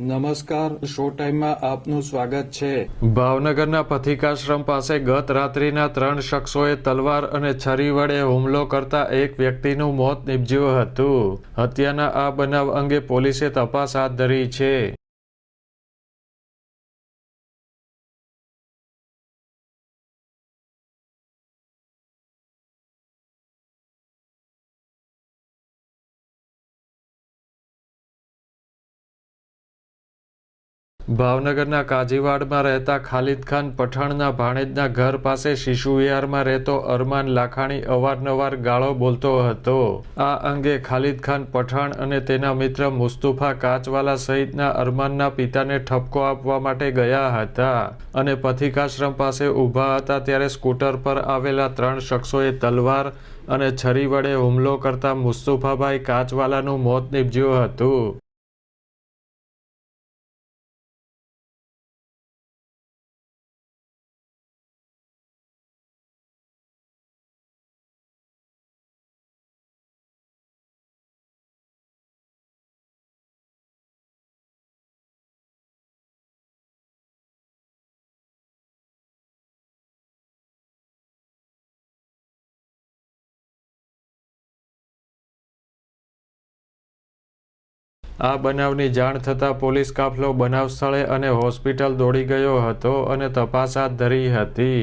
નમસ્કાર, શો ટાઈમમાં આપનું સ્વાગત છે. ભાવનગરના પથિકાશ્રમ પાસે ગત રાત્રિના ત્રણ શખ્સોએ તલવાર અને છરી વડે હુમલો કરતા એક વ્યક્તિનું મોત નીપજ્યું હતું. હત્યાના આ બનાવ અંગે પોલીસે તપાસ હાથ ધરી છે. ભાવનગરના કાજીવાડમાં રહેતા ખાલિદ ખાન પઠાણના ભાણેજના ઘર પાસે શિશુ વિહારમાં રહેતો અરમાન લાખાણી અવારનવાર ગાળો બોલતો હતો. આ અંગે ખાલિદ ખાન પઠાણ અને તેના મિત્ર મુસ્તુફા કાચવાલા સહિતના અરમાનના પિતાને ઠપકો આપવા માટે ગયા હતા અને પથિકાશ્રમ પાસે ઊભા હતા ત્યારે સ્કૂટર પર આવેલા ત્રણ શખ્સોએ તલવાર અને છરી વડે હુમલો કરતા મુસ્તુફાભાઈ કાચવાલાનું મોત નીપજ્યું હતું. આ બનાવની જાણ થતાં પોલીસ કાફલો બનાવ સ્થળે અને હોસ્પિટલ દોડી ગયો હતો અને તપાસ હાથ ધરી હતી.